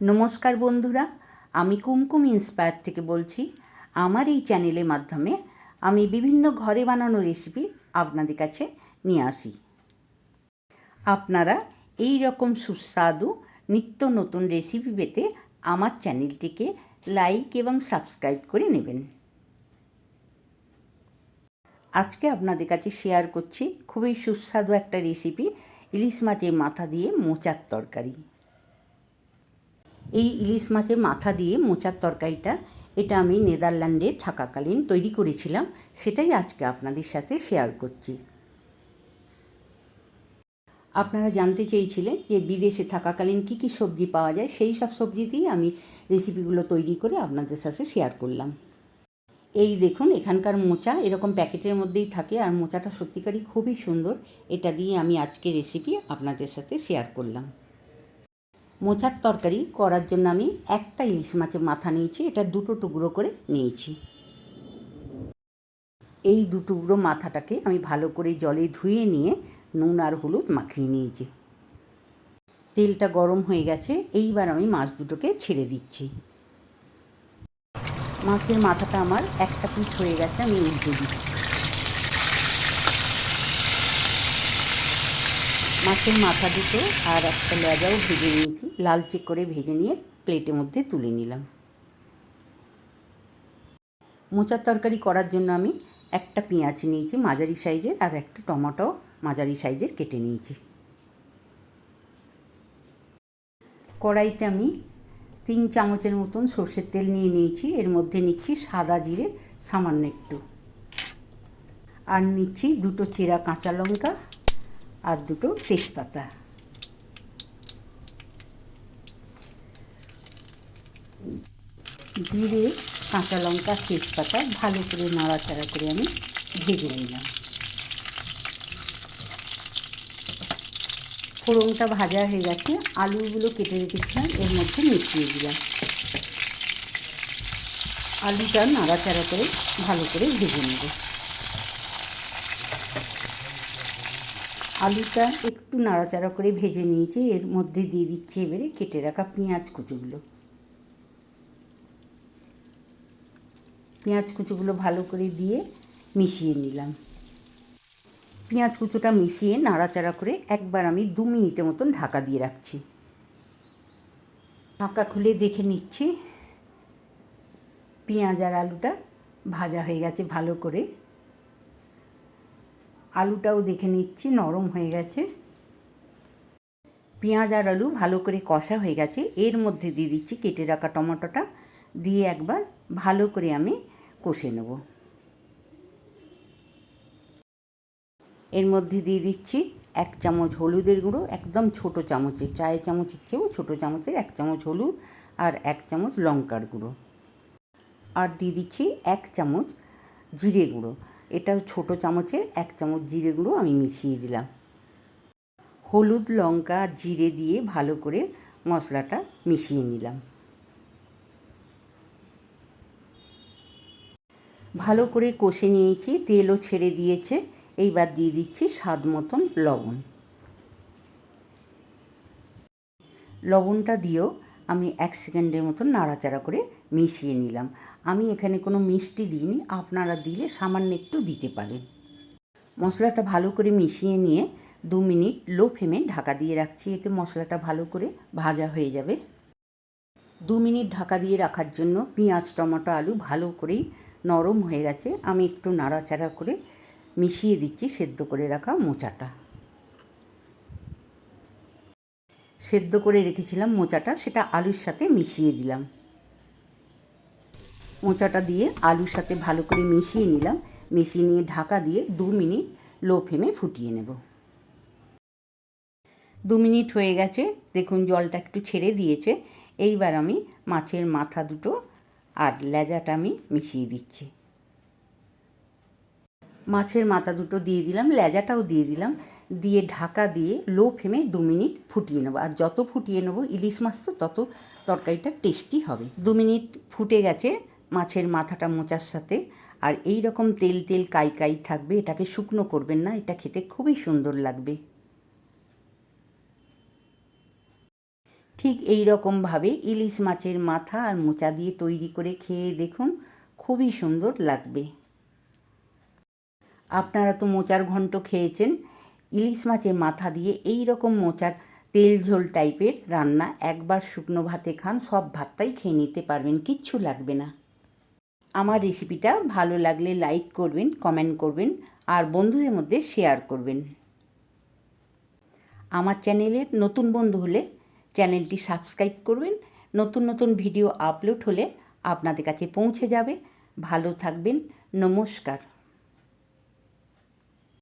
নমস্কার বন্ধুরা, আমি কুমকুম ইন্সপায়ার থেকে বলছি। আমার এই চ্যানেলের মাধ্যমে আমি বিভিন্ন ঘরে বানানো রেসিপি আপনাদের কাছে নিয়ে আসি। আপনারা এই রকম সুস্বাদু নিত্য নতুন রেসিপি পেতে আমার চ্যানেলটিকে লাইক এবং সাবস্ক্রাইব করে নেবেন। আজকে আপনাদের কাছে শেয়ার করছি খুবই সুস্বাদু একটা রেসিপি ইলিশ মাছের মাথা দিয়ে মোচার তরকারি। এই ইলিশ মাছের মাথা দিয়ে মোচার তরকারিটা, এটা আমি নেদারল্যান্ডে থাকাকালীন তৈরি করেছিলাম। সেটাই আজকে আপনাদের সাথে শেয়ার করছি। আপনারা জানতে চেয়েছিলেন যে বিদেশে থাকাকালীন কী কী সবজি পাওয়া যায়, সেই সব সবজি দিয়ে আমি রেসিপিগুলো তৈরি করে আপনাদের সাথে শেয়ার করলাম। এই দেখুন, এখানকার মোচা এরকম প্যাকেটের মধ্যেই থাকে আর মোচাটা সত্যিকারই খুবই সুন্দর। এটা দিয়ে আমি আজকে রেসিপি আপনাদের সাথে শেয়ার করলাম। মোচার তরকারি করার জন্য আমি একটা ইলিশ মাছের মাথা নিয়েছি, এটা দুটো টুকরো করে নিয়েছি। এই দু টুকরো মাথাটাকে আমি ভালো করে জলে ধুয়ে নিয়ে নুন আর হলুদ মাখিয়ে নিয়েছি। তেলটা গরম হয়ে গেছে, এইবার আমি মাছ দুটোকে ছেড়ে দিচ্ছি। মাছের মাথাটা আমার একটা পিস হয়ে গেছে, আমি উল্টে দিচ্ছি। মাছের মাথা দুটো আর একটা লেজাও ভেজে নিয়েছি। লালচে করে ভেজে নিয়ে প্লেটের মধ্যে তুলে নিলাম। মোচার তরকারি করার জন্য আমি একটা পেঁয়াজ নিয়েছি মাঝারি সাইজের আর একটা টমেটো মাঝারি সাইজের কেটে নিয়েছি। কড়াইতে আমি তিন চামচের মতন সর্ষের তেল নিয়ে নিয়েছি। এর মধ্যে নিচ্ছি সাদা জিরে সামান্য একটু। আর নিচ্ছি দুটো চেরা কাঁচা লঙ্কা আর দুটো তেজপাতা। জিরে, কাঁচা লঙ্কা, তেজপাতা ভালো করে নাড়াচাড়া করে আমি ভেজে নিলাম। ফোড়নটা ভাজা হয়ে গেছে, আলুগুলো কেটে রেখেছিলাম, এর মধ্যে মিশিয়ে দিলাম। আলুটা নাড়াচাড়া করে ভালো করে ভেজে নেব। আলুটা একটু নাড়াচাড়া করে ভেজে নিয়েছি। এর মধ্যে দিয়ে দিচ্ছি এবারে কেটে রাখা পেঁয়াজ কুচুগুলো। পেঁয়াজ কুচুগুলো ভালো করে দিয়ে মিশিয়ে নিলাম। পেঁয়াজ কুচোটা মিশিয়ে নাড়াচাড়া করে একবার আমি দু মিনিটের মতন ঢাকা দিয়ে রাখছি। ঢাকা খুলে দেখে নিচ্ছি। পেঁয়াজ আর আলুটা ভাজা হয়ে গেছে ভালো করে। আলুটাও দেখে নিচ্ছি, নরম হয়ে গেছে। পেঁয়াজ আর আলু ভালো করে কষা হয়ে গেছে। এর মধ্যে দিয়ে দিচ্ছি কেটে রাখা টমেটোটা। দিয়ে একবার ভালো করে আমি কষে নেব। এর মধ্যে দিয়ে দিচ্ছি এক চামচ হলুদের গুঁড়ো, একদম ছোট চামচের চায়ের চামচের চেয়েও ছোটো চামচের এক চামচ হলুদ আর এক চামচ লঙ্কার গুঁড়ো। আর দিয়ে দিচ্ছি এক চামচ জিরে গুঁড়ো। এটাও ছোটো চামচের এক চামচ জিরে গুঁড়ো আমি মিশিয়ে দিলাম। হলুদ লঙ্কা জিরে দিয়ে ভালো করে মশলাটা মিশিয়ে নিলাম। ভালো করে কষে নিয়েছি, তেলও ছেড়ে দিয়েছে, এইবার দিয়ে দিচ্ছি স্বাদ মতন লবণ। লবণটা দিয়েও আমি এক সেকেন্ডের মতন নাড়াচাড়া করে মিশিয়ে নিলাম। আমি এখানে কোনো মিষ্টি দিইনি, আপনারা দিলে সামান্য একটু দিতে পারেন। মশলাটা ভালো করে মিশিয়ে নিয়ে দু মিনিট লো ফ্লেমে ঢাকা দিয়ে রাখছি, এতে মশলাটা ভালো করে ভাজা হয়ে যাবে। দু মিনিট ঢাকা দিয়ে রাখার জন্য পেঁয়াজ, টমেটো, আলু ভালো করেই নরম হয়ে গেছে। আমি একটু নাড়াচাড়া করে মিশিয়ে দিচ্ছি, সেদ্ধ করে রাখা মোচাটা। সেদ্ধ করে রেখেছিলাম মোচাটা, সেটা আলুর সাথে মিশিয়ে দিলাম। মোচাটা দিয়ে আলুর সাথে ভালো করে মিশিয়ে নিলাম। মিশিয়ে নিয়ে ঢাকা দিয়ে দু মিনিট লো ফ্লেমে ফুটিয়ে নেব। দু মিনিট হয়ে গেছে, দেখুন জলটা একটু ছেড়ে দিয়েছে। এইবার আমি মাছের মাথা দুটো আর লেজাটা আমি মিশিয়ে দিচ্ছি। মাছের মাথা দুটো দিয়ে দিলাম, লেজাটাও দিয়ে দিলাম। দিয়ে ঢাকা দিয়ে লো ফ্লেমে দু মিনিট ফুটিয়ে নেব। আর যত ফুটিয়ে নেব ইলিশ মাছ তো তত তরকারিটা টেস্টি হবে। দু মিনিট ফুটে গেছে, মাছের মাথাটা মোচার সাথে। আর এই রকম তেল তেল, কাই কাই থাকবে, এটাকে শুকনো করবেন না, এটা খেতে খুবই সুন্দর লাগবে। ঠিক এই রকমভাবে ইলিশ মাছের মাথা আর মোচা দিয়ে তৈরি করে খেয়ে দেখুন, খুবই সুন্দর লাগবে। আপনারা তো মোচার ঘন্ট খেয়েছেন ইলিশ মাছের মাথা দিয়ে এই রকম মোচার তেল ঝোল টাইপের রান্না একবার শুকনো ভাতে খান, সব ভাতটাই খেয়ে নিতে পারবেন, কিচ্ছু লাগবে না। আমার রেসিপিটা ভালো লাগলে লাইক করবেন, কমেন্ট করবেন, আর বন্ধুদের মধ্যে শেয়ার করবেন। আমার চ্যানেলের নতুন বন্ধু হলে চ্যানেলটি সাবস্ক্রাইব করবেন, নতুন নতুন ভিডিও আপলোড হলে আপনাদের কাছে পৌঁছে যাবে। ভালো থাকবেন, নমস্কার।